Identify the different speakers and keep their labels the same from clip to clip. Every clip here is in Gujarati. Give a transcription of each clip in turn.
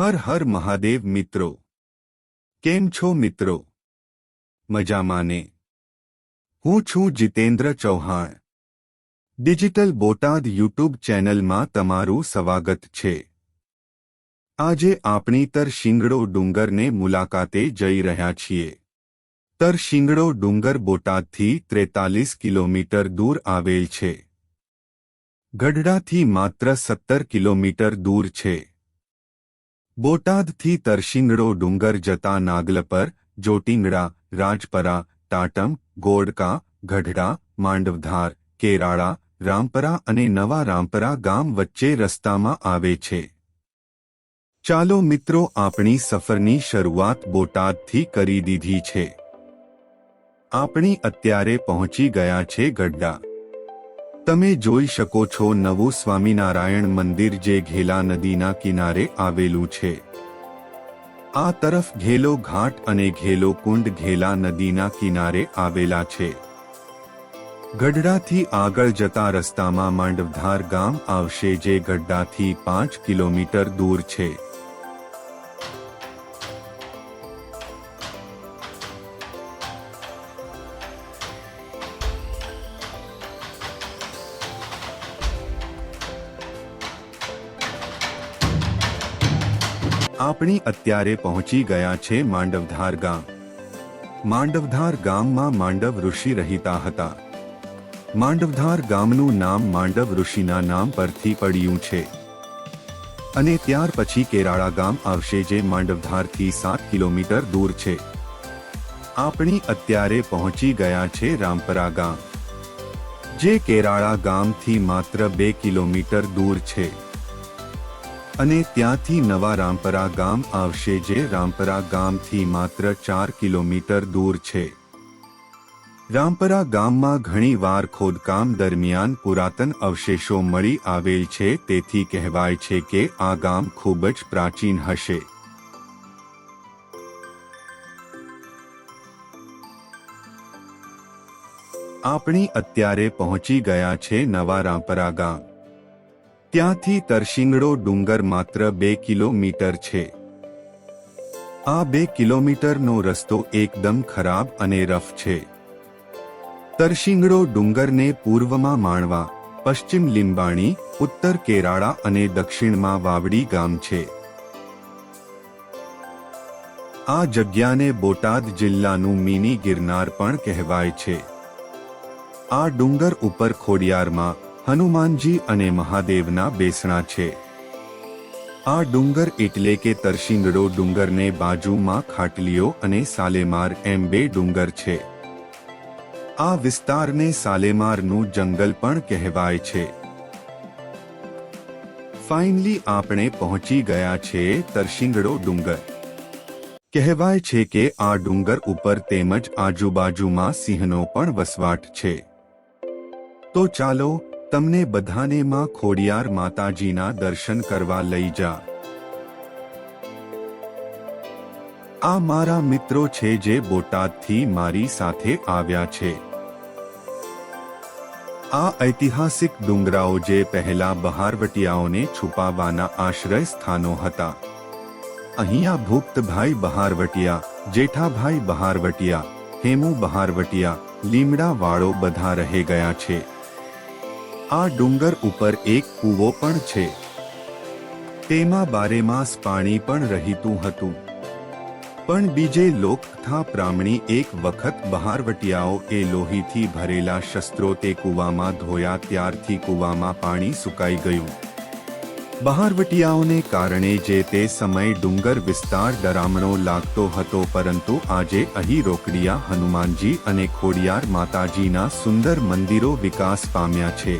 Speaker 1: હર હર મહાદેવ મિત્રો. કેમ છો મિત્રો? મજામાં ને હું છું જીતેન્દ્ર ચૌહાણ. ડિજિટલ બોટાદ યુટ્યુબ ચેનલમાં તમારું સ્વાગત છે. આજે આપણી તરશિંગડો ડુંગરને મુલાકાતે જઈ રહ્યા છીએ. તરશિંગડો ડુંગર બોટાદથી ત્રેતાલીસ કિલોમીટર દૂર આવેલ છે. ગઢડાથી માત્ર સત્તર કિલોમીટર દૂર છે. બોટાદથી તરશિંગડો ડુંગર જતા નાગલ પર જોટિંગડા, રાજપરા ટાટમ ગોડકા, ગઢડા, માંડવધાર, કેરાળા, રામપરા અને નવા રામપરા ગામ વચ્ચે રસ્તામાં આવે છે. ચાલો મિત્રો આપણી સફરની શરૂઆત બોટાદથી કરી દીધી છે. આપણી અત્યારે પહોંચી ગયા છે ગઢડા. તમે જોઈ શકો છો નવું સ્વામિનારાયણ મંદિર જે ઘેલા નદીના કિનારે આવેલું છે. આ તરફ ઘેલો ઘાટ અને ઘેલો કુંડ ઘેલા નદીના કિનારે આવેલા છે. ગઢડાથી આગળ જતા રસ્તામાં માંડવધાર ગામ આવશે જે ગઢડાથી પાંચ કિલોમીટર દૂર છે. આપણી અત્યારે પહોંચી ગયા છે માંડવધાર ગામ. માંડવધાર ગામમાં માંડવ ઋષિ રહેતા હતા. માંડવધાર ગામનું નામ માંડવ ઋષિના નામ પરથી પડ્યું છે. અને ત્યાર પછી કેરાળા ગામ આવશે જે માંડવધારથી સાત કિલોમીટર દૂર છે. આપણી અત્યારે પહોંચી ગયા છે રામપરા ગામ. જે કેરાળા ગામથી માત્ર બે કિલોમીટર દૂર છે. અને ત્યાંથી નવા રામપરા ગામ આવશે જે રામપરા ગામથી માત્ર ચાર કિલોમીટર દૂર છે. રામપરા ગામમાં ઘણીવાર ખોદકામ દરમિયાન પુરાતન અવશેષો મળી આવેલ છે, તેથી કહેવાય છે કે આ ગામ ખૂબ જ પ્રાચીન હશે. આપણી અત્યારે પહોંચી ગયા છે નવા રામપરા ગામ. ત્યાંથી તરશિંગડો ડુંગર માત્ર બે કિલોમીટર છે. આ બે કિલોમીટરનો રસ્તો એકદમ ખરાબ અને રફ છે. તરશિંગડો ડુંગરને પૂર્વમાં માણવા, પશ્ચિમ લીંબાણી, ઉત્તર કેરાળા અને દક્ષિણમાં વાવડી ગામ છે. આ જગ્યાને બોટાદ જિલ્લાનું મિની ગિરનાર પણ કહેવાય છે. આ ડુંગર ઉપર ખોડિયારમાં હનુમાનજી અને મહાદેવના બેસણા છે. આ ડુંગર એટલે કે તરશિંગડો ડુંગરને બાજુમાં ખાટલીઓ અને સાલેમાર એમ બે ડુંગર છે. આ વિસ્તારને સાલેમારનું જંગલ પણ કહેવાય છે. ફાઇનલી આપણે પહોંચી ગયા છે તરશિંગડો ડુંગર. કહેવાય છે કે આ ડુંગર ઉપર તેમજ આજુબાજુમાં સિંહનો પણ વસવાટ છે. તો ચાલો તમને બધાને માં ખોડિયાર માતાજીના દર્શન કરવા લઈ જા. આ મારા મિત્રો છે જે બોટાદથી મારી સાથે આવ્યા છે. આ ઐતિહાસિક ડુંગરાઓ જે પહેલા બહારવટિયાઓને છુપાવવાના આશ્રય સ્થાનો હતા. અહીંયા ભુક્તભાઈ બહારવટિયા જેઠાભાઈ બહારવટિયા, હેમુ બહારવટિયા, લીમડાવાળો બધા રહે ગયા છે. આ ડુંગર ઉપર એક કૂવો પણ છે. તેમાં બારેમાસ પાણી પણ રહીતું હતું. પણ બીજે લોકથા પ્રામણી એક વખત બહારવટિયાઓ એ લોહીથી ભરેલા શસ્ત્રો તે કૂવામાં ધોયા ત્યારથી કૂવામાં પાણી સુકાઈ ગયું. બહારવટિયાઓને કારણે જે તે સમય ડુંગર વિસ્તાર ડરામણો લાગતો હતો, પરંતુ આજે અહીં રોકડિયા, હનુમાનજી અને ખોડિયાર માતાજીના સુંદર મંદિરો વિકાસ પામ્યા છે.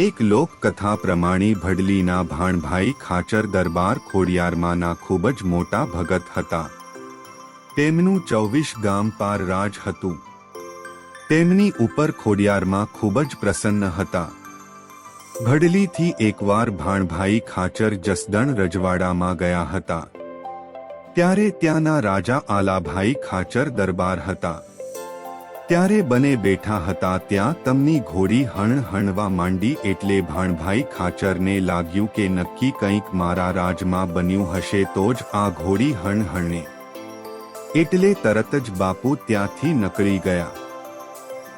Speaker 1: એક લોકકથા પ્રમાણે ભડલીના ભાણભાઈ ખાચર દરબાર ખોડિયારમાંના ખૂબ જ મોટા ભગત હતા. તેમનું ચોવીસ ગામ પાર રાજ હતું. તેમની ઉપર ખોડિયારમાં ખૂબ જ પ્રસન્ન હતા. ભડલીથી એકવાર ભાણભાઈ ખાચર જસદણ રજવાડામાં ગયા હતા. ત્યારે ત્યાંના રાજા આલાભાઈ ખાચર દરબાર હતા. ત્યારે બને બેઠા હતા ત્યાં તમની ઘોડી હણ હણવા માંડી એટલે ભાણભાઈ ખાચરને લાગ્યું કે નક્કી કંઈક મારા રાજમાં બન્યું હશે તો જ આ ઘોડી હણ હણે. એટલે તરત જ બાપુ ત્યાંથી નકળી ગયા.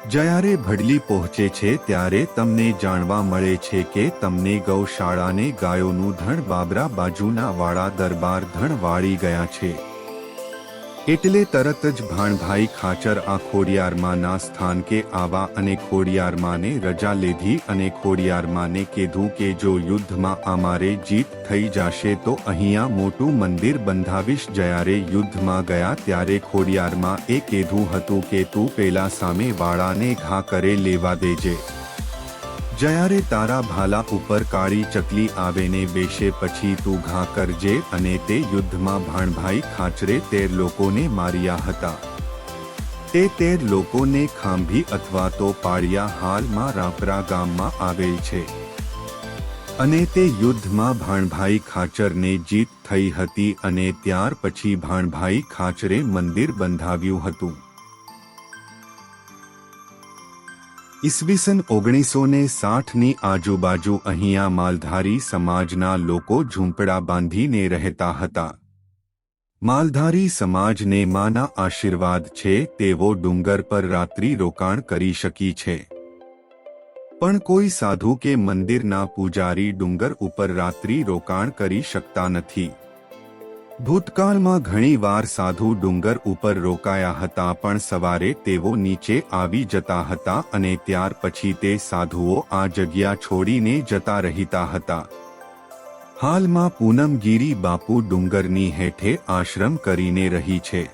Speaker 1: જ્યારે ભડલી પહોંચે છે ત્યારે તમને જાણવા મળે છે કે તમને ગૌશાળાને ગાયોનું ધણ બાબરા બાજુના વાળા દરબાર ધણ વાળી ગયા છે. એટલે તરત જ ભાણભાઈ ખાચર આ ખોડિયારમાંના સ્થાન કે આવા અને ખોડિયારમાંને રજા લીધી અને ખોડિયારમાંને કીધું કે જો યુદ્ધમાં અમારે જીત થઈ જશે તો અહીંયા મોટું મંદિર બંધાવીશ. જ્યારે યુદ્ધમાં ગયા ત્યારે ખોડિયારમાં એ કીધું હતું કે તું પેલા સામે વાળાને ઘા કરે લેવા દેજે. જ્યારે તારા ભાલા ઉપર કાળી ચકલી આવે ને બેસે પછી તું ઘા કરજે અને તે યુદ્ધમાં ભાણભાઈ ખાચરે તેર લોકોને માર્યા હતા. તે તેર લોકોને ખાંભી અથવા તો પાળિયા હાલમાં રાપરા ગામમાં આવેલ છે. અને તે યુદ્ધમાં ભાણભાઈ ખાચરને જીત થઈ હતી અને ત્યાર પછી ભાણભાઈ ખાચરે મંદિર બંધાવ્યું હતું. ઈસવીસન ઓગણીસો ને સાઠની આજુબાજુ અહીંયા માલધારી સમાજના લોકો ઝૂંપડા બાંધીને રહેતા હતા. માલધારી સમાજને માના આશીર્વાદ છે તેવો ડુંગર પર રાત્રિ રોકાણ કરી શકી છે. પણ કોઈ સાધુ કે મંદિરના પૂજારી ડુંગર ઉપર રાત્રિ રોકાણ કરી શકતા નથી. ભૂતકાળમાં ઘણીવાર સાધુ ડુંગર ઉપર રોકાયા હતા, પણ સવારે તેઓ નીચે આવી જતા હતા અને ત્યાર પછી તે સાધુઓ આ જગ્યા છોડીને જતા રહેતા હતા. હાલમાં પૂનમગીરી બાપુ ડુંગરની હેઠે આશ્રમ કરીને રહી છે.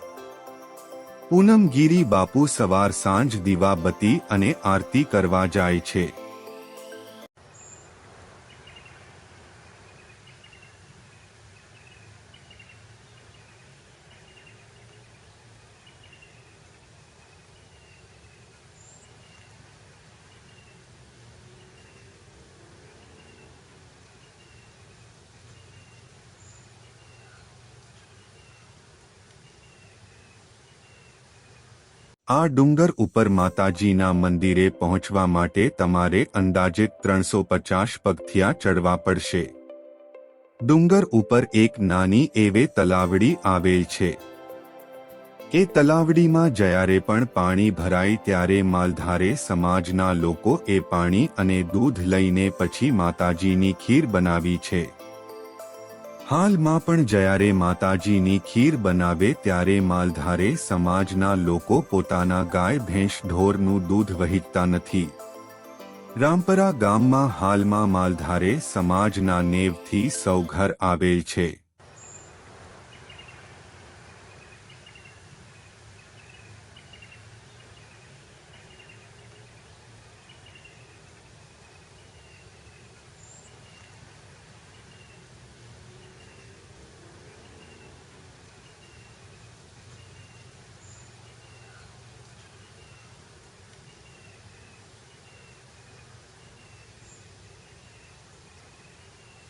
Speaker 1: પૂનમગીરી બાપુ સવાર સાંજ દીવાબત્તી અને આરતી કરવા જાય છે. આ ડુંગર ઉપર માતાજીના મંદિરે પહોંચવા માટે તમારે અંદાજે ત્રણસો પચાસ પગથિયા ચડવા પડશે. ડુંગર ઉપર એક નાની એવે તલાવડી આવેલ છે. એ તલાવડીમાં જ્યારે પણ પાણી ભરાય ત્યારે માલધારે સમાજના લોકો એ પાણી અને દૂધ લઈને પછી માતાજીની ખીર બનાવી છે. હાલમાં પણ જ્યારે માતાજીની ખીર બનાવે ત્યારે માલધારે સમાજના લોકો પોતાના ગાય, ભેંસ, ઢોરનું દૂધ વહીતતા નથી. રામપરા ગામમાં હાલમાં માલધારે સમાજના નેવથી સૌ ઘર આવેલ છે.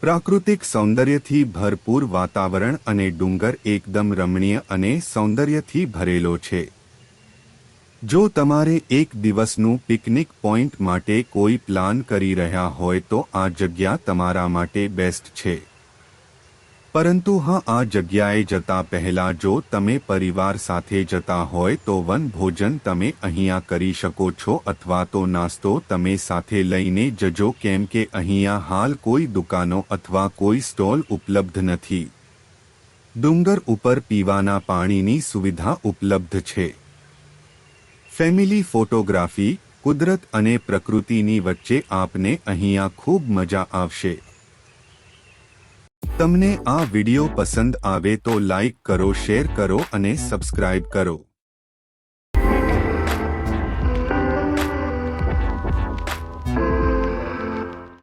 Speaker 1: પ્રાકૃતિક સૌંદર્યથી ભરપૂર વાતાવરણ અને ડુંગર એકદમ રમણીય અને સૌંદર્યથી ભરેલો છે. જો તમારે એક દિવસનું પિકનિક પોઈન્ટ માટે કોઈ પ્લાન કરી રહ્યા હોય તો આ જગ્યા તમારા માટે બેસ્ટ છે. પરંતુ હા, આ જગ્યાએ જતા પહેલા જો તમે પરિવાર સાથે જતા હોય તો વન ભોજન તમે અહીંયા કરી શકો છો અથવા તો નાસ્તો તમે સાથે લઈને જજો, કેમ કે અહીંયા હાલ કોઈ દુકાનો અથવા કોઈ સ્ટોલ ઉપલબ્ધ નથી. ડુંગર ઉપર પીવાના પાણીની સુવિધા ઉપલબ્ધ છે. ફેમિલી ફોટોગ્રાફી, કુદરત અને પ્રકૃતિની વચ્ચે આપને અહીંયા ખૂબ મજા આવશે. તમને આ વિડિયો પસંદ આવે તો લાઈક કરો શેર કરો અને સબસ્ક્રાઇબ કરો.